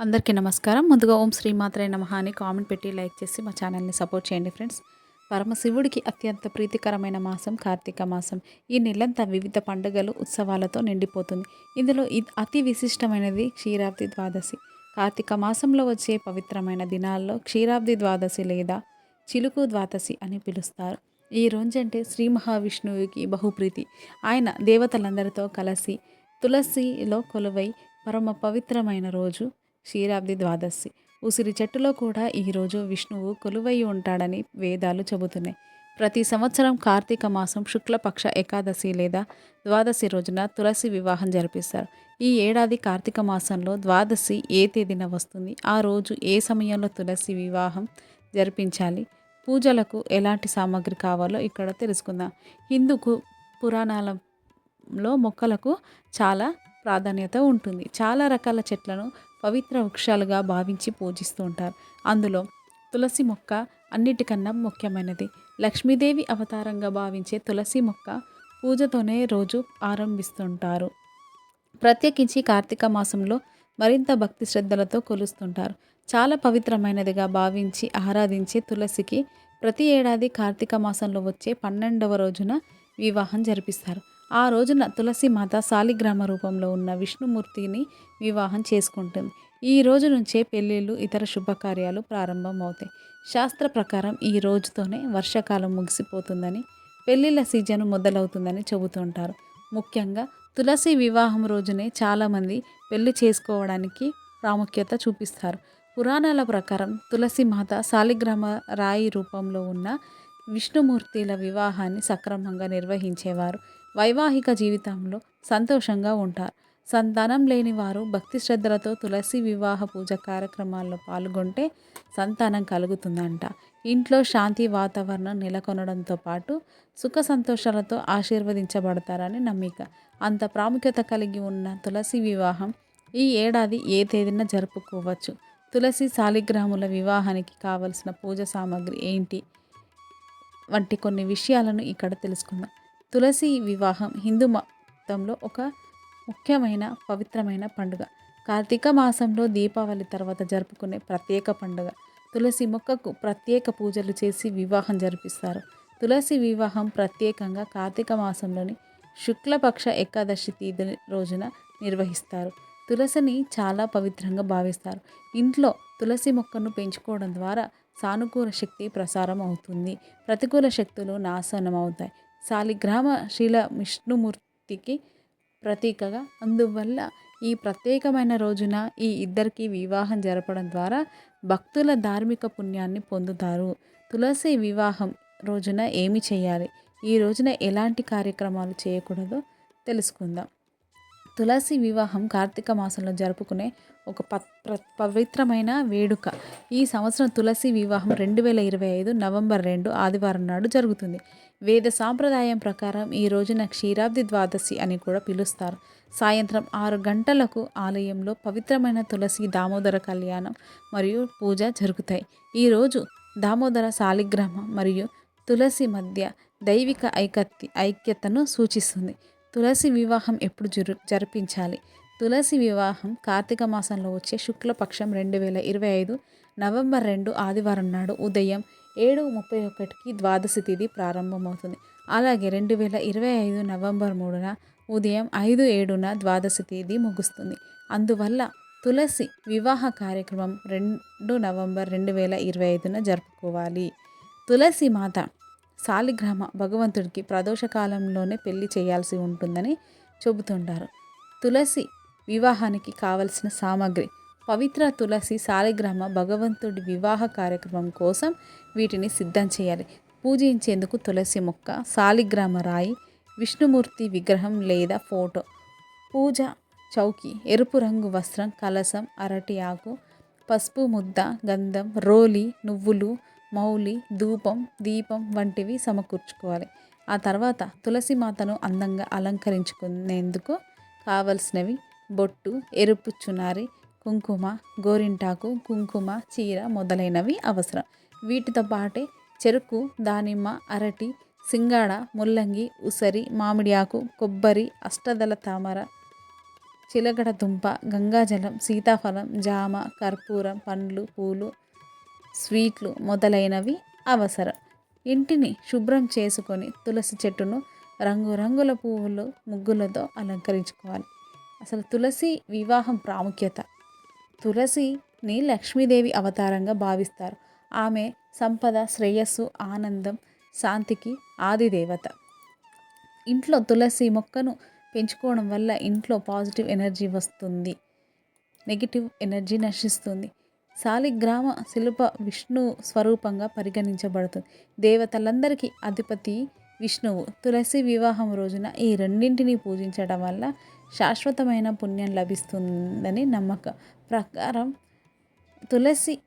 అందరికీ నమస్కారం. ముందుగా ఓం శ్రీమాత్రే నమ అని కామెంట్ పెట్టి లైక్ చేసి మా ఛానల్ని సపోర్ట్ చేయండి ఫ్రెండ్స్. పరమశివుడికి అత్యంత ప్రీతికరమైన మాసం కార్తీక మాసం. ఈ నెలంతా వివిధ పండుగలు ఉత్సవాలతో నిండిపోతుంది. ఇందులో ఇ- అతి విశిష్టమైనది క్షీరాబ్ది ద్వాదశి. కార్తీక మాసంలో వచ్చే పవిత్రమైన దినాల్లో క్షీరాబ్ది ద్వాదశి లేదా చిలుకు ద్వాదశి అని పిలుస్తారు. ఈ రోజంటే శ్రీ మహావిష్ణువుకి బహుప్రీతి. ఆయన దేవతలందరితో కలిసి తులసిలో కొలువై పరమ పవిత్రమైన రోజు క్షీరాబ్ది ద్వాదశి. ఉసిరి చెట్టులో కూడా ఈరోజు విష్ణువు కొలువై ఉంటాడని వేదాలు చెబుతున్నాయి. ప్రతి సంవత్సరం కార్తీక మాసం శుక్లపక్ష ఏకాదశి లేదా ద్వాదశి రోజున తులసి వివాహం జరిపిస్తారు. ఈ ఏడాది కార్తీక మాసంలో ద్వాదశి ఏ తేదీన వస్తుంది? ఆ రోజు ఏ సమయంలో తులసి వివాహం జరిపించాలి? పూజలకు ఎలాంటి సామాగ్రి కావాలో ఇక్కడ తెలుసుకుందాం. హిందుకు పురాణాలలో మొక్కలకు చాలా ప్రాధాన్యత ఉంటుంది. చాలా రకాల చెట్లను పవిత్ర వృక్షాలుగా భావించి పూజిస్తూ ఉంటారు. అందులో తులసి మొక్క అన్నిటికన్నా ముఖ్యమైనది. లక్ష్మీదేవి అవతారంగా భావించే తులసి మొక్క పూజతోనే రోజు ఆరంభిస్తుంటారు. ప్రత్యేకించి కార్తీక మాసంలో మరింత భక్తి శ్రద్ధలతో కొలుస్తుంటారు. చాలా పవిత్రమైనదిగా భావించి ఆరాధించే తులసికి ప్రతి ఏడాది కార్తీక మాసంలో వచ్చే పన్నెండవ రోజున వివాహం జరిపిస్తారు. ఆ రోజున తులసి మాత సాలిగ్రామ రూపంలో ఉన్న విష్ణుమూర్తిని వివాహం చేసుకుంటుంది. ఈ రోజు నుంచే పెళ్ళిళ్ళు ఇతర శుభకార్యాలు ప్రారంభమవుతాయి. శాస్త్ర ప్రకారం ఈ రోజుతోనే వర్షాకాలం ముగిసిపోతుందని పెళ్ళిళ్ళ సీజన్ మొదలవుతుందని చెబుతుంటారు. ముఖ్యంగా తులసి వివాహం రోజునే చాలామంది పెళ్ళి చేసుకోవడానికి ప్రాముఖ్యత చూపిస్తారు. పురాణాల ప్రకారం తులసి మాత సాలిగ్రామ రాయి రూపంలో ఉన్న విష్ణుమూర్తిల వివాహాన్ని సక్రమంగా నిర్వహించేవారు. వైవాహిక జీవితంలో సంతోషంగా ఉంటారు. సంతానం లేని వారు భక్తి శ్రద్ధలతో తులసి వివాహ పూజ కార్యక్రమాల్లో పాల్గొంటే సంతానం కలుగుతుందంట. ఇంట్లో శాంతి వాతావరణం నెలకొనడంతో పాటు సుఖ సంతోషాలతో ఆశీర్వదించబడతారని నమ్మిక. అంత ప్రాముఖ్యత కలిగి ఉన్న తులసి వివాహం ఈ ఏడాది ఏ తేదీన జరుపుకోవచ్చు? తులసి శాలిగ్రాముల వివాహానికి కావలసిన పూజ సామాగ్రి ఏంటి? వంటి కొన్ని విషయాలను ఇక్కడ తెలుసుకుందాం. తులసి వివాహం హిందూ మతంలో ఒక ముఖ్యమైన పవిత్రమైన పండుగ. కార్తీక మాసంలో దీపావళి తర్వాత జరుపుకునే ప్రత్యేక పండుగ. తులసి మొక్కకు ప్రత్యేక పూజలు చేసి వివాహం జరిపిస్తారు. తులసి వివాహం ప్రత్యేకంగా కార్తీక మాసంలోని శుక్లపక్ష ఏకాదశి తేదీ రోజున నిర్వహిస్తారు. తులసిని చాలా పవిత్రంగా భావిస్తారు. ఇంట్లో తులసి మొక్కను పెంచుకోవడం ద్వారా సానుకూల శక్తి ప్రసారం అవుతుంది. ప్రతికూల శక్తులు నాశనం అవుతాయి. శాలిగ్రామ శీల విష్ణుమూర్తికి ప్రతీకగా. అందువల్ల ఈ ప్రత్యేకమైన రోజున ఈ ఇద్దరికి వివాహం జరపడం ద్వారా భక్తుల ధార్మిక పుణ్యాన్ని పొందుతారు. తులసి వివాహం రోజున ఏమి చేయాలి? ఈ రోజున ఎలాంటి కార్యక్రమాలు చేయకూడదో తెలుసుకుందాం. తులసి వివాహం కార్తీక మాసంలో జరుపుకునే ఒక ప పవిత్రమైన వేడుక. ఈ సంవత్సరం తులసి వివాహం రెండు వేల ఇరవై ఐదు నవంబర్ రెండు ఆదివారం నాడు జరుగుతుంది. వేద సాంప్రదాయం ప్రకారం ఈ రోజున క్షీరాబ్ది ద్వాదశి అని కూడా పిలుస్తారు. సాయంత్రం ఆరు గంటలకు ఆలయంలో పవిత్రమైన తులసి దామోదర కళ్యాణం మరియు పూజ జరుగుతాయి. ఈరోజు దామోదర శాలిగ్రామ మరియు తులసి మధ్య దైవిక ఐకత్తి ఐక్యతను సూచిస్తుంది. తులసి వివాహం ఎప్పుడు జరు జరిపించాలి? తులసి వివాహం కార్తీక మాసంలో వచ్చే శుక్లపక్షం రెండు వేల ఇరవై ఐదు నవంబర్ రెండు ఆదివారం నాడు ఉదయం ఏడు ముప్పై ఒకటికి ద్వాదశి తేదీ ప్రారంభమవుతుంది. అలాగే రెండు వేల ఇరవై ఐదు నవంబర్ మూడున ఉదయం ఐదు ఏడున ద్వాదశి తేదీ ముగుస్తుంది. అందువల్ల తులసి వివాహ కార్యక్రమం రెండు నవంబర్ రెండు వేల ఇరవై ఐదున జరుపుకోవాలి. తులసి మాత శాలిగ్రామ భగవంతుడికి ప్రదోషకాలంలోనే పెళ్ళి చేయాల్సి ఉంటుందని చెబుతుంటారు. తులసి వివాహానికి కావలసిన సామాగ్రి పవిత్ర తులసి శాలిగ్రామ భగవంతుడి వివాహ కార్యక్రమం కోసం వీటిని సిద్ధం చేయాలి. పూజించేందుకు తులసి మొక్క శాలిగ్రామ రాయి విష్ణుమూర్తి విగ్రహం లేదా ఫోటో పూజ చౌకి ఎరుపు రంగు వస్త్రం కలసం అరటి ఆకు పసుపు ముద్ద గంధం రోలి నువ్వులు మౌలి ధూపం దీపం వంటివి సమకూర్చుకోవాలి. ఆ తర్వాత తులసి మాతను అందంగా అలంకరించుకునేందుకు కావలసినవి బొట్టు ఎరుపు చునారి కుంకుమ గోరింటాకు కుంకుమ చీర మొదలైనవి అవసరం. వీటితో పాటే చెరుకు దానిమ్మ అరటి సింగాడ ముల్లంగి ఉసరి మామిడి ఆకు కొబ్బరి అష్టదళ తామర చిలకడ దుంప గంగాజలం సీతాఫలం జామ కర్పూరం పండ్లు పూలు స్వీట్లు మొదలైనవి అవసరం. ఇంటిని శుభ్రం చేసుకొని తులసి చెట్టును రంగురంగుల పువ్వులు ముగ్గులతో అలంకరించుకోవాలి. అసలు తులసి వివాహం ప్రాముఖ్యత. తులసిని లక్ష్మీదేవి అవతారంగా భావిస్తారు. ఆమె సంపద శ్రేయస్సు ఆనందం శాంతికి ఆది దేవత ఇంట్లో తులసి మొక్కను పెంచుకోవడం వల్ల ఇంట్లో పాజిటివ్ ఎనర్జీ వస్తుంది. నెగిటివ్ ఎనర్జీ నశిస్తుంది. శాలిగ్రామ శిల్ప విష్ణు స్వరూపంగా పరిగణించబడుతుంది. దేవతలందరికీ అధిపతి విష్ణువు. తులసి వివాహం రోజున ఈ రెండింటిని పూజించడం వల్ల శాశ్వతమైన పుణ్యం లభిస్తుందని నమ్మకం. ప్రకారం తులసి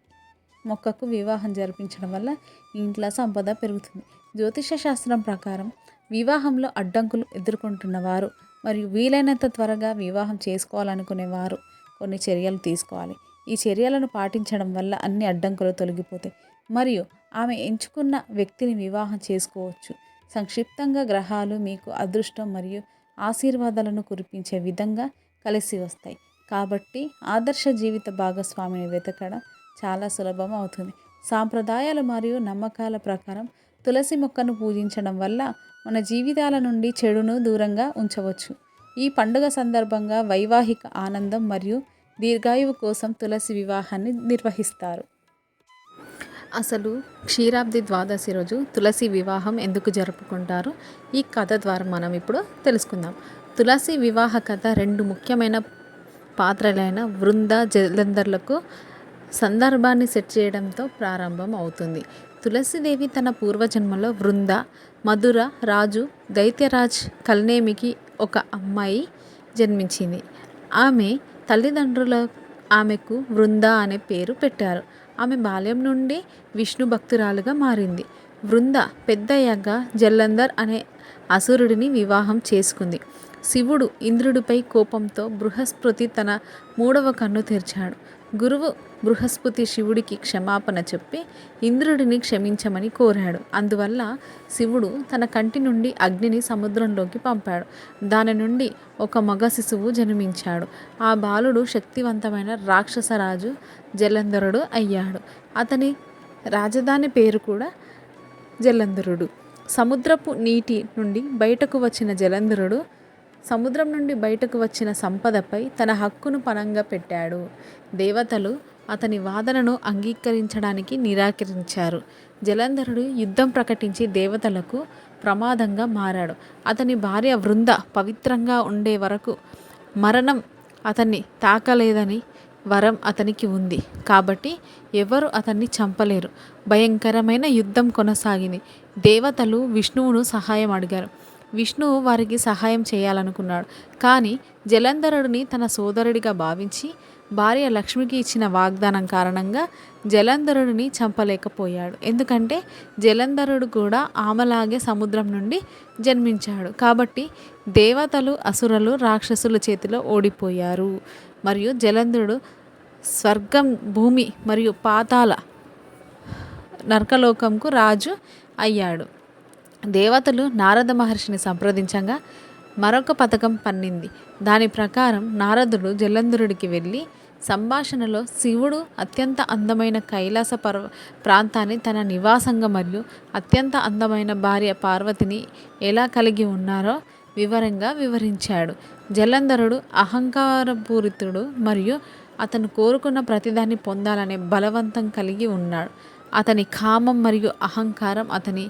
మొక్కకు వివాహం జరిపించడం వల్ల ఇంట్లో సంపద పెరుగుతుంది. జ్యోతిష శాస్త్రం ప్రకారం వివాహంలో అడ్డంకులు ఎదుర్కొంటున్నవారు మరియు వీలైనంత త్వరగా వివాహం చేసుకోవాలనుకునేవారు కొన్ని చర్యలు తీసుకోవాలి. ఈ చర్యలను పాటించడం వల్ల అన్ని అడ్డంకులు తొలగిపోతాయి. మరియు ఆమె ఎంచుకున్న వ్యక్తిని వివాహం చేసుకోవచ్చు. సంక్షిప్తంగా గ్రహాలు మీకు అదృష్టం మరియు ఆశీర్వాదాలను కురిపించే విధంగా కలిసి వస్తాయి. కాబట్టి ఆదర్శ జీవిత భాగస్వామిని వెతకడం చాలా సులభం అవుతుంది. సాంప్రదాయాలు మరియు నమ్మకాల ప్రకారం తులసి మొక్కను పూజించడం వల్ల మన జీవితాల నుండి చెడును దూరంగా ఉంచవచ్చు. ఈ పండుగ సందర్భంగా వైవాహిక ఆనందం మరియు దీర్ఘాయువు కోసం తులసి వివాహాన్ని నిర్వహిస్తారు. అసలు క్షీరాబ్ది ద్వాదశి రోజు తులసి వివాహం ఎందుకు జరుపుకుంటారు? ఈ కథ ద్వారా మనం ఇప్పుడు తెలుసుకుందాం. తులసి వివాహ కథ రెండు ముఖ్యమైన పాత్రలైన వృంద జలంధర్లకు సందర్భాన్ని సెట్ చేయడంతో ప్రారంభం అవుతుంది. తులసిదేవి తన పూర్వజన్మలో వృంద మధుర రాజు దైత్యరాజ్ కల్నేమికి ఒక అమ్మాయి జన్మించింది. ఆమె తల్లిదండ్రుల ఆమెకు వృంద అనే పేరు పెట్టారు. ఆమె బాల్యం నుండి విష్ణు భక్తురాలుగా మారింది. వృంద పెద్దయ్యాక జల్లంధర్ అనే అసురుడిని వివాహం చేసుకుంది. శివుడు ఇంద్రుడిపై కోపంతో బృహస్పతి తన మూడవ కన్ను తెరిచాడు. గురువు బృహస్పతి శివుడికి క్షమాపణ చెప్పి ఇంద్రుడిని క్షమించమని కోరాడు. అందువల్ల శివుడు తన కంటి నుండి అగ్నిని సముద్రంలోకి పంపాడు. దాని నుండి ఒక మగ శిశువు జన్మించాడు. ఆ బాలుడు శక్తివంతమైన రాక్షసరాజు జలంధరుడు అయ్యాడు. అతని రాజధాని పేరు కూడా జలంధరుడు. సముద్రపు నీటి నుండి బయటకు వచ్చిన జలంధరుడు సముద్రం నుండి బయటకు వచ్చిన సంపదపై తన హక్కును పణంగా పెట్టాడు. దేవతలు అతని వాదనను అంగీకరించడానికి నిరాకరించారు. జలంధరుడు యుద్ధం ప్రకటించి దేవతలకు ప్రమాదంగా మారాడు. అతని భార్య వృంద పవిత్రంగా ఉండే వరకు మరణం అతన్ని తాకలేదని వరం అతనికి ఉంది. కాబట్టి ఎవరు అతన్ని చంపలేరు. భయంకరమైన యుద్ధం కొనసాగింది. దేవతలు విష్ణువును సహాయం అడిగారు. విష్ణువు వారికి సహాయం చేయాలనుకున్నాడు. కానీ జలంధరుడిని తన సోదరుడిగా భావించి భార్య లక్ష్మికి ఇచ్చిన వాగ్దానం కారణంగా జలంధరుడిని చంపలేకపోయాడు. ఎందుకంటే జలంధరుడు కూడా ఆమెలాగే సముద్రం నుండి జన్మించాడు. కాబట్టి దేవతలు అసురలు రాక్షసుల చేతిలో ఓడిపోయారు. మరియు జలంధరుడు స్వర్గం భూమి మరియు పాతాల నరకలోకంకు రాజు అయ్యాడు. దేవతలు నారద మహర్షిని సంప్రదించగా మరొక పథకం పన్నింది. దాని ప్రకారం నారదుడు జలంధరుడికి వెళ్ళి సంభాషణలో శివుడు అత్యంత అందమైన కైలాస పర్వ ప్రాంతాన్ని తన నివాసంగా మరియు అత్యంత అందమైన భార్య పార్వతిని ఎలా కలిగి ఉన్నారో వివరంగా వివరించాడు. జలంధరుడు అహంకారపూరితుడు మరియు అతను కోరుకున్న ప్రతిదాన్ని పొందాలనే బలవంతం కలిగి ఉన్నాడు. అతని కామం మరియు అహంకారం అతని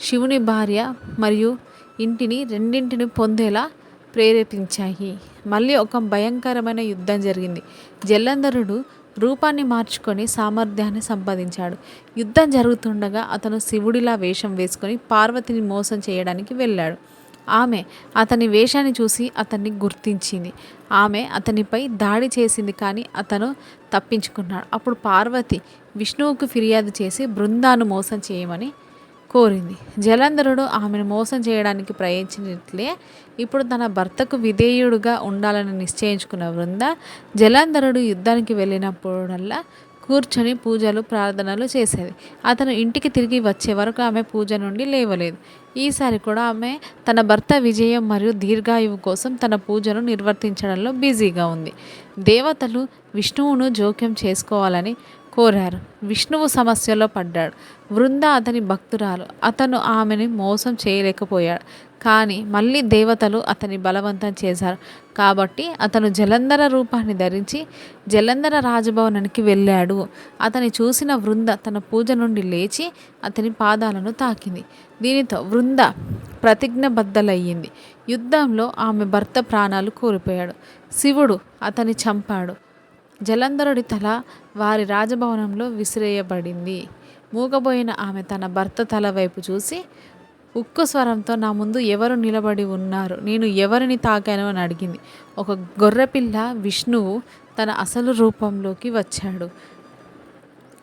శివుని భార్య మరియు ఇంటిని రెండింటిని పొందేలా ప్రేరేపించాయి. మళ్ళీ ఒక భయంకరమైన యుద్ధం జరిగింది. జలంధరుడు రూపాన్ని మార్చుకొని సామర్థ్యాన్ని సంపాదించాడు. యుద్ధం జరుగుతుండగా అతను శివుడిలా వేషం వేసుకొని పార్వతిని మోసం చేయడానికి వెళ్ళాడు. ఆమె అతని వేషాన్ని చూసి అతన్ని గుర్తించింది. ఆమె అతనిపై దాడి చేసింది కానీ అతను తప్పించుకున్నాడు. అప్పుడు పార్వతి విష్ణువుకు ఫిర్యాదు చేసి బృందాను మోసం చేయమని కోరింది. జలంధరుడు ఆమెను మోసం చేయడానికి ప్రయత్నించినట్లే ఇప్పుడు తన భర్తకు విధేయుడుగా ఉండాలని నిశ్చయించుకున్న వృంద జలంధరుడు యుద్ధానికి వెళ్ళినప్పుడల్లా కూర్చొని పూజలు ప్రార్థనలు చేసేది. అతను ఇంటికి తిరిగి వచ్చే వరకు ఆమె పూజ నుండి లేవలేదు. ఈసారి కూడా ఆమె తన భర్త విజయం మరియు దీర్ఘాయువు కోసం తన పూజను నిర్వర్తించడంలో బిజీగా ఉంది. దేవతలు విష్ణువును జోక్యం చేసుకోవాలని కోరారు. విష్ణువు సమస్యలో పడ్డాడు. వృంద అతని భక్తురాలు. అతను ఆమెని మోసం చేయలేకపోయాడు. కానీ మళ్ళీ దేవతలు అతని బలవంతం చేశారు. కాబట్టి అతను జలంధర రూపాన్ని ధరించి జలంధర రాజభవనానికి వెళ్ళాడు. అతని చూసిన వృంద తన పూజ నుండి లేచి అతని పాదాలను తాకింది. దీనితో వృంద ప్రతిజ్ఞబద్ధలయ్యింది. యుద్ధంలో ఆమె భర్త ప్రాణాలు కోల్పోయాడు. శివుడు అతని చంపాడు. జలంధరుడి తల వారి రాజభవనంలో విసిరేయబడింది. మూగబోయిన ఆమె తన భర్త తల వైపు చూసి ఉక్కు స్వరంతో నా ముందు ఎవరు నిలబడి ఉన్నారు? నేను ఎవరిని తాకాను? అని అడిగింది. ఒక గొర్రెపిల్ల విష్ణువు తన అసలు రూపంలోకి వచ్చాడు.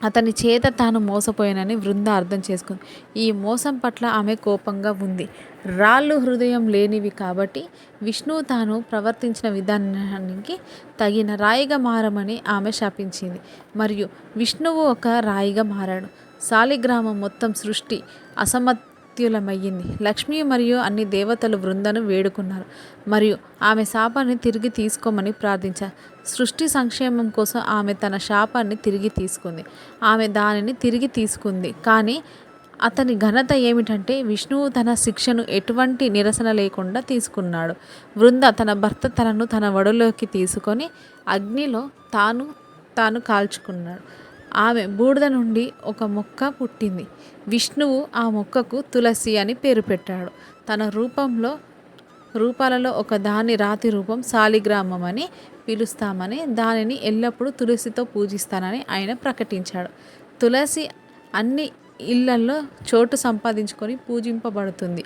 అతని చేత తాను మోసపోయానని వృంద అర్థం చేసుకుంది. ఈ మోసం పట్ల ఆమె కోపంగా ఉంది. రాళ్ళు హృదయం లేనివి కాబట్టి విష్ణువు తాను ప్రవర్తించిన విధానానికి తగిన రాయిగా మారమని ఆమె శాపించింది. మరియు విష్ణువు ఒక రాయిగా మారాడు. సాలిగ్రామం మొత్తం సృష్టి అసమత్యులమయ్యింది లక్ష్మి మరియు అన్ని దేవతలు వృందను వేడుకున్నారు. మరియు ఆమె శాపాన్ని తిరిగి తీసుకోమని ప్రార్థించారు. సృష్టి సంక్షేమం కోసం ఆమె తన శాపాన్ని తిరిగి తీసుకుంది. ఆమె దానిని తిరిగి తీసుకుంది. కానీ అతని ఘనత ఏమిటంటే విష్ణువు తన శిక్షను ఎటువంటి నిరసన లేకుండా తీసుకున్నాడు. వృంద తన భర్త తనను తన వడలోకి తీసుకొని అగ్నిలో తాను తాను కాల్చుకున్నాడు. ఆమె బూడిద నుండి ఒక మొక్క పుట్టింది. విష్ణువు ఆ మొక్కకు తులసి అని పేరు పెట్టాడు. తన రూపంలో రూపాలలో ఒక దాని రాతి రూపం శాలిగ్రామం అని పిలుస్తామని దానిని ఎల్లప్పుడూ తులసితో పూజిస్తానని ఆయన ప్రకటించాడు. తులసి అన్ని ఇళ్ళలో చోటు సంపాదించుకొని పూజింపబడుతుంది.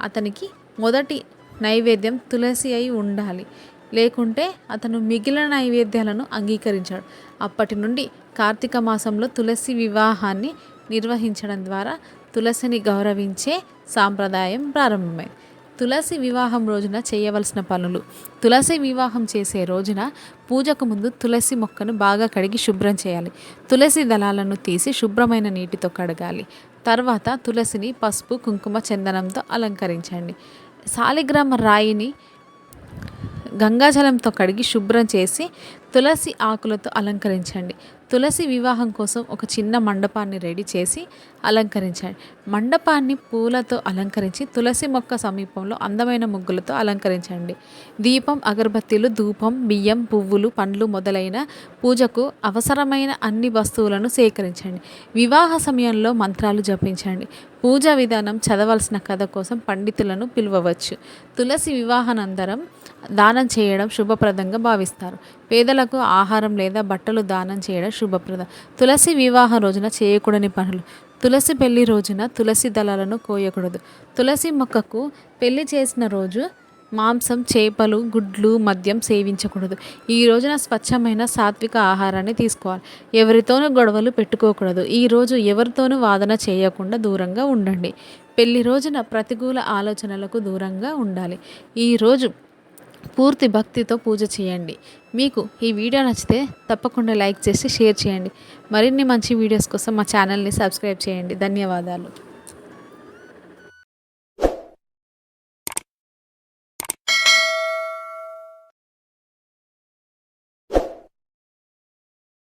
అతనికి మొదటి నైవేద్యం తులసి అయి ఉండాలి. లేకుంటే అతను మిగిలిన నైవేద్యాలను అంగీకరించాడు. అప్పటి నుండి కార్తీక మాసంలో తులసి వివాహాన్ని నిర్వహించడం ద్వారా తులసిని గౌరవించే సాంప్రదాయం ప్రారంభమైంది తులసి వివాహం రోజున చేయవలసిన పనులు. తులసి వివాహం చేసే రోజున పూజకు ముందు తులసి మొక్కను బాగా కడిగి శుభ్రం చేయాలి. తులసి దళాలను తీసి శుభ్రమైన నీటితో కడగాలి. తర్వాత తులసిని పసుపు కుంకుమ చందనంతో అలంకరించండి. సాలిగ్రామ రాయిని గంగాజలంతో కడిగి శుభ్రం చేసి తులసి ఆకులతో అలంకరించండి. తులసి వివాహం కోసం ఒక చిన్న మండపాన్ని రెడీ చేసి అలంకరించండి. మండపాన్ని పూలతో అలంకరించి తులసి మొక్క సమీపంలో అందమైన ముగ్గులతో అలంకరించండి. దీపం అగరబత్తీలు ధూపం బియ్యం పువ్వులు పండ్లు మొదలైన పూజకు అవసరమైన అన్ని వస్తువులను సేకరించండి. వివాహ సమయంలో మంత్రాలు జపించండి. పూజా విధానం చదవలసిన కథ కోసం పండితులను పిలువవచ్చు. తులసి వివాహానంతరం దానం చేయడం శుభప్రదంగా భావిస్తారు. పేదలకు ఆహారం లేదా బట్టలు దానం చేయడం శుభప్రదం. తులసి వివాహ రోజున చేయకూడని పనులు. తులసి పెళ్ళి రోజున తులసి దళాలను కోయకూడదు. తులసి మొక్కకు పెళ్ళి చేసిన రోజు మాంసం చేపలు గుడ్లు మద్యం సేవించకూడదు. ఈ రోజున స్వచ్ఛమైన సాత్విక ఆహారాన్ని తీసుకోవాలి. ఎవరితోనూ గొడవలు పెట్టుకోకూడదు. ఈ రోజు ఎవరితోనూ వాదన చేయకుండా దూరంగా ఉండండి. పెళ్ళి రోజున ప్రతికూల ఆలోచనలకు దూరంగా ఉండాలి. ఈరోజు పూర్తి భక్తితో పూజ చేయండి. మీకు ఈ వీడియో నచ్చితే తప్పకుండా లైక్ చేసి షేర్ చేయండి. మరిన్ని మంచి వీడియోస్ కోసం మా ఛానల్ని సబ్స్క్రైబ్ చేయండి. ధన్యవాదాలు.